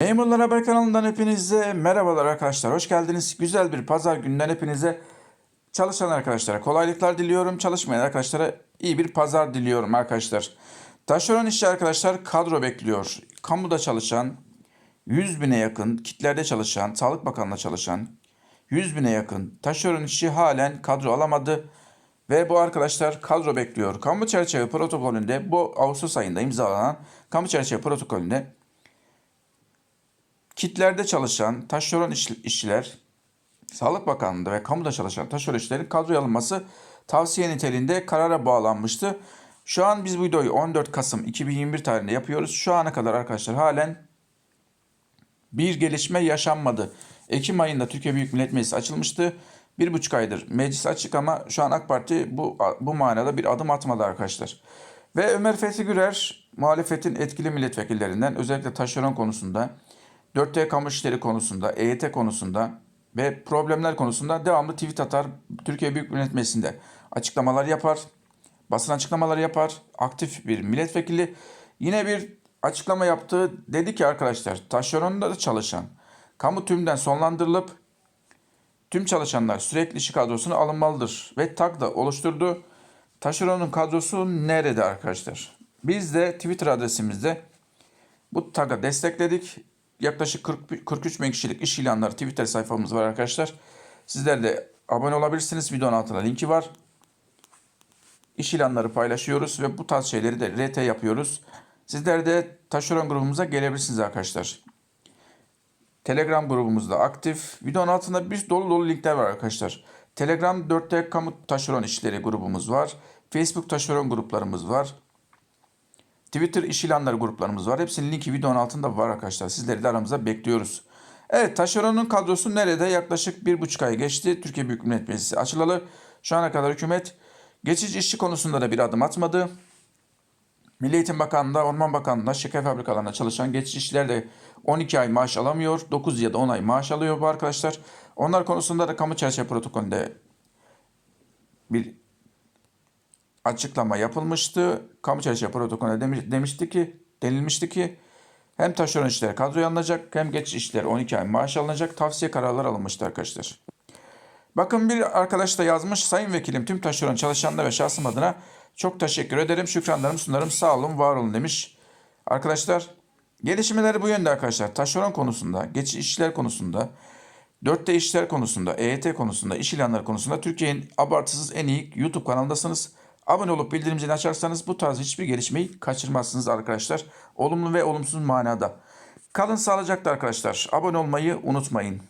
Memurlar Haber kanalından hepinize merhabalar arkadaşlar. Hoş geldiniz. Güzel bir pazar gününden hepinize çalışan arkadaşlara kolaylıklar diliyorum. Çalışmayan arkadaşlara iyi bir pazar diliyorum arkadaşlar. Taşeron işçi arkadaşlar kadro bekliyor. Kamuda çalışan 100 bine yakın, kitlerde çalışan, Sağlık Bakanlığı'nda çalışan 100 bine yakın taşeron işçi halen kadro alamadı. Ve bu arkadaşlar kadro bekliyor. Kamu çerçeve protokolünde bu Ağustos ayında imzalanan kamu çerçeve protokolünde kitlerde çalışan taşeron iş- işçiler, Sağlık Bakanlığı'nda ve kamuda çalışan taşeron işçilerin kadroya alınması tavsiye niteliğinde karara bağlanmıştı. Şu an biz bu videoyu 14 Kasım 2021 tarihinde yapıyoruz. Şu ana kadar arkadaşlar halen bir gelişme yaşanmadı. Ekim ayında Türkiye Büyük Millet Meclisi açılmıştı. Bir buçuk aydır meclis açık ama şu an AK Parti bu, bu manada bir adım atmadı arkadaşlar. Ve Ömer Fethi Gürer muhalefetin etkili milletvekillerinden özellikle taşeron konusunda, 4T kamu işleri konusunda, EYT konusunda ve problemler konusunda devamlı tweet atar. Türkiye Büyük Millet Meclisi'nde açıklamalar yapar. Basın açıklamaları yapar. Aktif bir milletvekili. Yine bir açıklama yaptı. Dedi ki arkadaşlar taşeronda da çalışan kamu tümden sonlandırılıp tüm çalışanlar sürekli işçi kadrosuna alınmalıdır. Ve TAG da oluşturdu. Taşeronun kadrosu nerede arkadaşlar? Biz de Twitter adresimizde bu TAG'a destekledik. Yaklaşık 40, 43 bin kişilik iş ilanları Twitter sayfamız var arkadaşlar. Sizler de abone olabilirsiniz. Videonun altında linki var. İş ilanları paylaşıyoruz ve bu tarz şeyleri de RT yapıyoruz. Sizler de taşeron grubumuza gelebilirsiniz arkadaşlar. Telegram grubumuzda aktif. Videonun altında bir dolu dolu linkler var arkadaşlar. Telegram 4T Kamu Taşeron İşleri grubumuz var. Facebook taşeron gruplarımız var. Twitter iş ilanları gruplarımız var. Hepsinin linki videonun altında var arkadaşlar. Sizleri de aramıza bekliyoruz. Evet taşeronun kadrosu nerede? Yaklaşık bir buçuk ay geçti. Türkiye Büyük Millet Meclisi açılalı. Şu ana kadar hükümet geçici işçi konusunda da bir adım atmadı. Milli Eğitim Bakanlığı'nda, Orman Bakanlığı'nda, şeker fabrikalarında çalışan geçici işçiler de 12 ay maaş alamıyor. 9 ya da 10 ay maaş alıyor bu arkadaşlar. Onlar konusunda da kamu çerçeve protokolünde bir açıklama yapılmıştı. Kamu çerçeve protokolünde demiş, demişti ki, denilmişti ki hem taşeron işçiler kadroya alınacak hem geçici işçiler 12 ay maaş alınacak. Tavsiye kararları alınmıştı arkadaşlar. Bakın bir arkadaş da yazmış. Sayın Vekilim tüm taşeron çalışanlar ve şahsım adına çok teşekkür ederim. Şükranlarımı sunarım. Sağ olun, var olun demiş. Arkadaşlar gelişmeleri bu yönde arkadaşlar. Taşeron konusunda, geçici işçiler konusunda, 4T işler konusunda, EYT konusunda, iş ilanları konusunda Türkiye'nin abartısız en iyi YouTube kanalındasınız. Abone olup bildirim zilini açarsanız bu tarz hiçbir gelişmeyi kaçırmazsınız arkadaşlar. Olumlu ve olumsuz manada. Kalın sağlıcakla arkadaşlar. Abone olmayı unutmayın.